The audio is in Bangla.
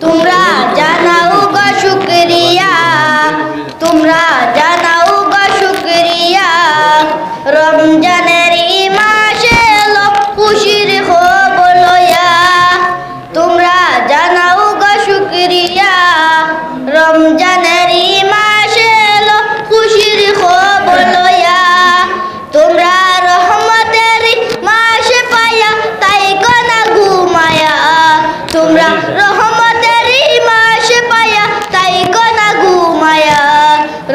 তোমরা জানাও গো শুক্রিয়া। তোমরা জানাও গো শুক্রিয়া। রমজানের মাসে লোক খুশির খবর লইয়া। তোমরা জানাও গো শুক্রিয়া। রমজানের